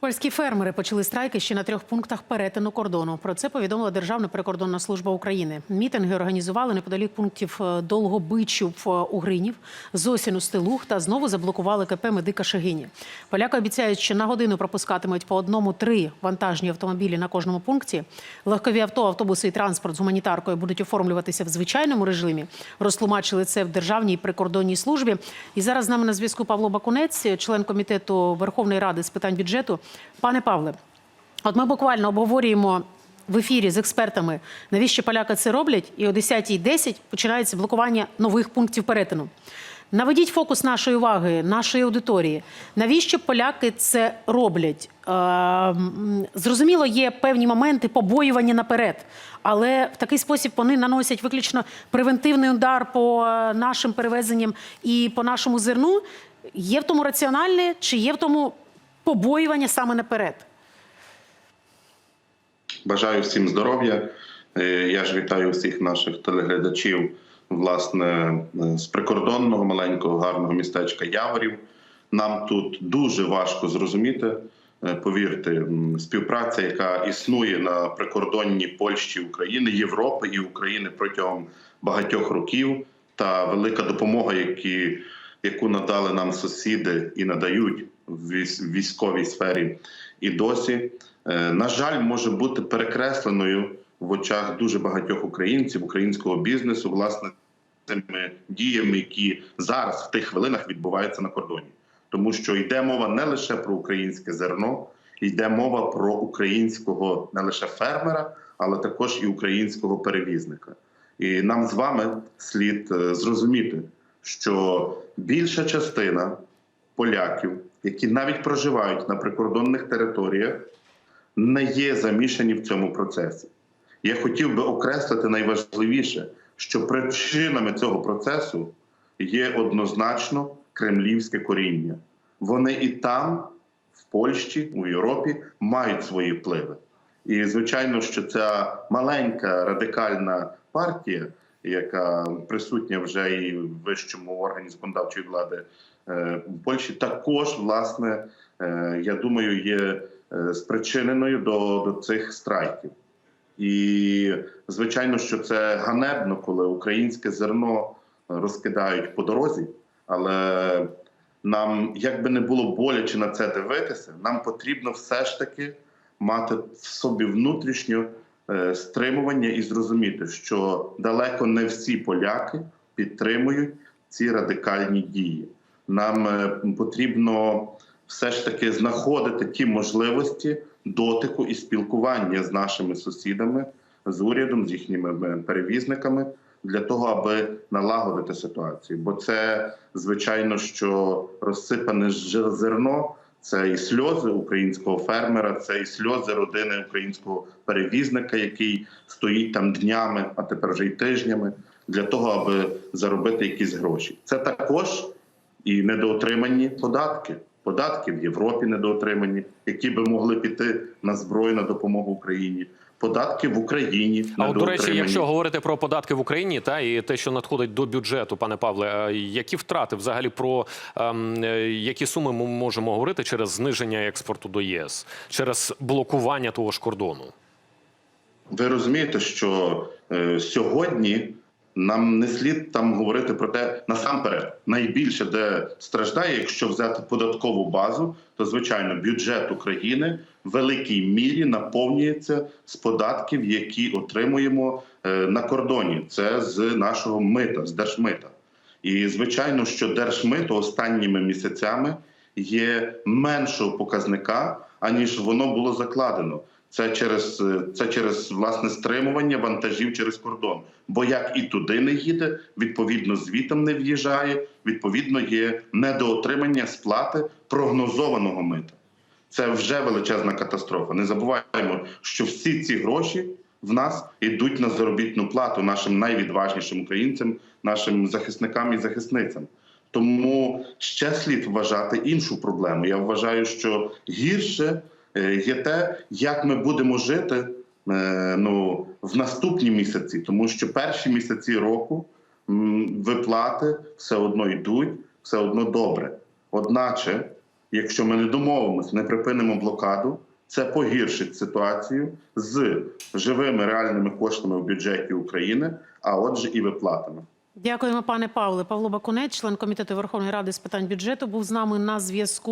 Польські фермери почали страйки ще на трьох пунктах перетину кордону. Про це повідомила Державна прикордонна служба України. Мітинги організували неподалік пунктів е, Долгобичів е, Угринів, Зосін Устилух та знову заблокували КП Медика Шегині. Поляки обіцяють, що на годину пропускатимуть по одному три вантажні автомобілі на кожному пункті. Легкові авто, автобуси і транспорт з гуманітаркою будуть оформлюватися в звичайному режимі. Розтлумачили це в Державній прикордонній службі. І зараз з нами на зв'язку Павло Бакунець, член комітету Верховної Ради з питань бюджету. Пане Павле, от ми буквально обговорюємо в ефірі з експертами, навіщо поляки це роблять, і о 10.10 починається блокування нових пунктів перетину. Наведіть фокус нашої уваги, нашої аудиторії. Навіщо поляки це роблять? Е, зрозуміло, є певні моменти побоювання наперед, але в такий спосіб вони наносять виключно превентивний удар по е, нашим перевезенням і по нашому зерну. Є в тому раціональне чи є в тому побоювання саме наперед? Бажаю всім здоров'я. Е, Я ж вітаю всіх наших телеглядачів, власне, е, з прикордонного маленького гарного містечка Яворів. Нам тут дуже важко зрозуміти. е, Повірте, співпраця, яка існує на прикордонні Польщі, України, Європи і України протягом багатьох років, та велика допомога, які, яку надали нам сусіди і надають в військовій сфері, і досі, е, на жаль, може бути перекресленою в очах дуже багатьох українців, українського бізнесу, власне, тими діями, які зараз в тих хвилинах відбуваються на кордоні, тому що йде мова не лише про українське зерно, йде мова про українського не лише фермера, але також і українського перевізника. І нам з вами слід е, зрозуміти, що більша частина поляків, які навіть проживають на прикордонних територіях, не є замішані в цьому процесі. Я хотів би окреслити найважливіше, що причинами цього процесу є однозначно кремлівське коріння. Вони і там, в Польщі, у Європі, мають свої впливи. І звичайно, що ця маленька радикальна партія, яка присутня вже і в вищому органі законодавчої влади в Польщі, також власне е, я думаю, є е, спричиненою до, до цих страйків. І звичайно, що це ганебно, коли українське зерно розкидають по дорозі, але нам, як би не було боляче на це дивитися, нам потрібно все ж таки мати в собі внутрішнє е, стримування і зрозуміти, що далеко не всі поляки підтримують ці радикальні дії. Нам е, потрібно все ж таки знаходити ті можливості дотику і спілкування з нашими сусідами, з урядом, з їхніми е, перевізниками для того, аби налагодити ситуацію. Бо це звичайно, що розсипане зерно. Це і сльози українського фермера, це і сльози родини українського перевізника, який стоїть там днями, а тепер вже й тижнями, для того, аби заробити якісь гроші. Це також і недоотримані податки. Податки в Європі недоотримані, які би могли піти на зброю на допомогу Україні. Податки в Україні А от, до речі, якщо говорити про податки в Україні, та і те, що надходить до бюджету, пане Павле, які втрати взагалі про ем, е, які суми ми можемо говорити через зниження експорту до ЄС, через блокування того ж кордону? Ви розумієте, що е, сьогодні нам не слід там говорити про те насамперед, найбільше де страждає, якщо взяти податкову базу, то звичайно бюджет України в великій мірі наповнюється з податків, які отримуємо е, на кордоні. Це з нашого мита, з держмита. І звичайно, що держмито останніми місяцями є меншого показника, аніж воно було закладено. Це через е, це через власне стримування вантажів через кордон. Бо як і туди не їде, відповідно звітом не в'їжджає. Відповідно, є недоотримання сплати прогнозованого мита. Це вже величезна катастрофа. Не забуваємо, що всі ці гроші в нас йдуть на заробітну плату нашим найвідважнішим українцям, нашим захисникам і захисницям. Тому ще слід вважати іншу проблему. Я вважаю, що гірше є те, як ми будемо жити е, ну, в наступні місяці, тому що перші місяці року виплати все одно йдуть, все одно добре. Одначе Якщо ми не домовимося, не припинимо блокаду, це погіршить ситуацію з живими реальними коштами в бюджеті України, а отже, і виплатами. Дякуємо, пане Павле. Павло Бакунець, член комітету Верховної Ради з питань бюджету, був з нами на зв'язку.